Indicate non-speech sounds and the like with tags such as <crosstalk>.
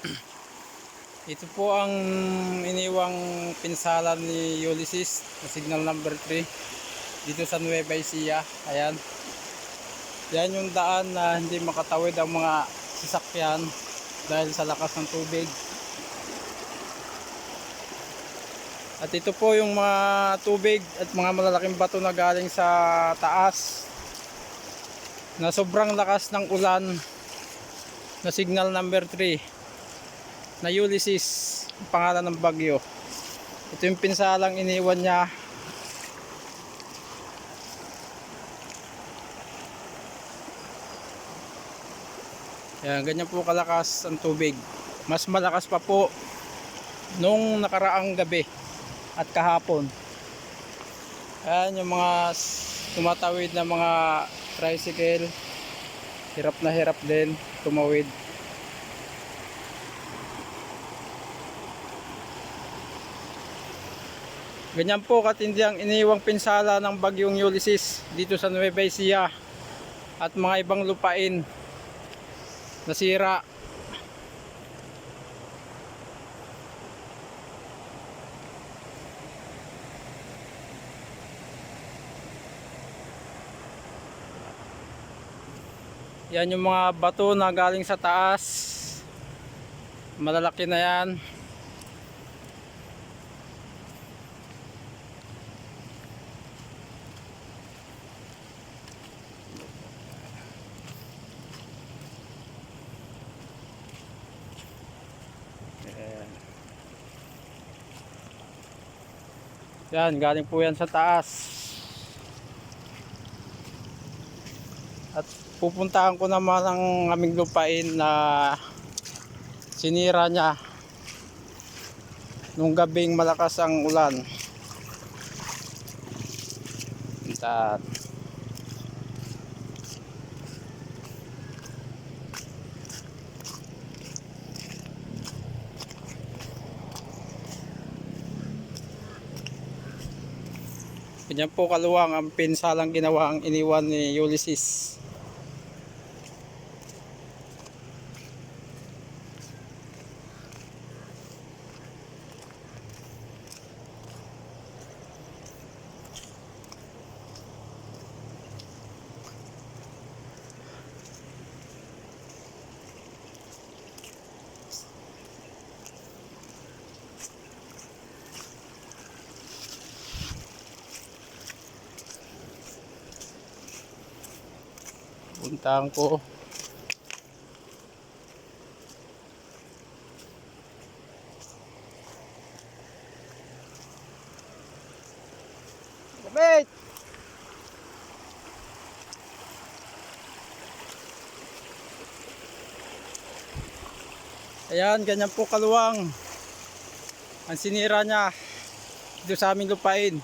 <clears throat> Ito po ang iniwang pinsala ni Ulysses na signal number 3 dito sa Nueva Ecija. Ayan. Yan yung daan na hindi makatawid ang mga sasakyan dahil sa lakas ng tubig. At ito po yung mga tubig at mga malalaking bato na galing sa taas na sobrang lakas ng ulan na signal number 3 na Ulysses ang pangalan ng bagyo. Ito yung pinsalang iniwan niya. Yan, ganyan po kalakas ang tubig. Mas malakas pa po nung nakaraang gabi at kahapon. Ayan yung mga tumatawid na mga tricycle. Hirap na hirap din tumawid Ganyan po katindi ang iniwang pinsala ng bagyong Ulysses dito sa Nueva Ecija at mga ibang lupain nasira. Yan yung mga bato na galing sa taas. Malalaki na yan. Yan, galing po yan sa taas. At pupuntahan ko naman ang aming lupain na sinira niya nung gabing malakas ang ulan. At Ganyan po kaluwang ang pinsalang ginawa ang iniwan ni Ulysses. Puntahan ko. Kapit! Ayan, ganyan po kaluwang. Ang sinira niya dito sa aming lupain.